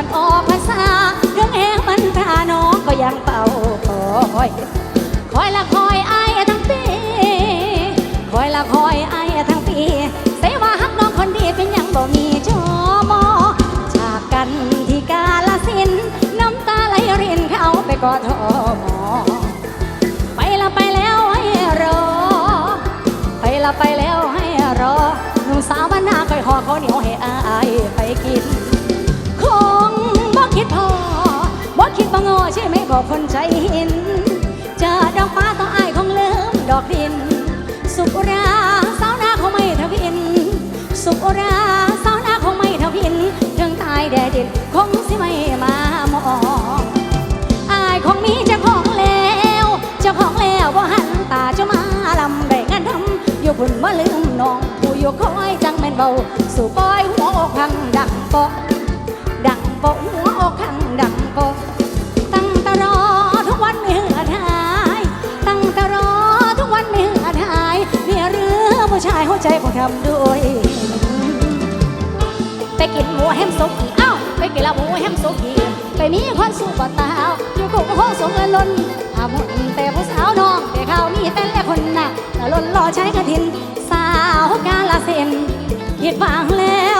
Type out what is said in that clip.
บันออกภาษาเรื่องแหงมันพาน้องก็ยังเป่าคอยคอยละคอยไอ้ทั้งปีคอยละคอยไอ้ทั้งปีเสว่าฮักน้องคนดีเป็นยังบ่มีจอมอจากกันที่กาลสินน้ำตาไหลรินเข้าไปกอทมอไปละไปแล้วให้รอ ไปละไปแล้วให้รอหนุ่มสาวบ้านนาคอยหอเขาวเหนียวให้อายไปกิน คิดบ่งอใช่ไหมบอกคนใจหินเจอดอกฟ้าต่ออายคงลืมดอกดิน สุราสาวนาคงไม่ทวิน สุราสาวนาคงไม่ทวินถึงตายแดดดินคงสิไม่มามองอายคงมีเจ้าของแล้วเจ้าของแล้วว่าหันตาเจ้ามาลำแบ่งงานทำอยู่พุ่นมาลืมน้องผู้อยู่คอยจังแม่นเบาสู่ปอยหัวอกพังดังโปะ ใจคงทำด้วย ไปกินหมูแฮมสุกี้เอ้าไปกินลาหมูแฮมสุกี้ไปมีคนสู้บ่ตาอยู่กุกโคงสงเงินล้นอาหมุนแต่ผู้สาวน้องแต่เขามีแต่ละคนหนักแล้นรอใช้กระถิน สาวกาลเซ็นคิดวางแล้ว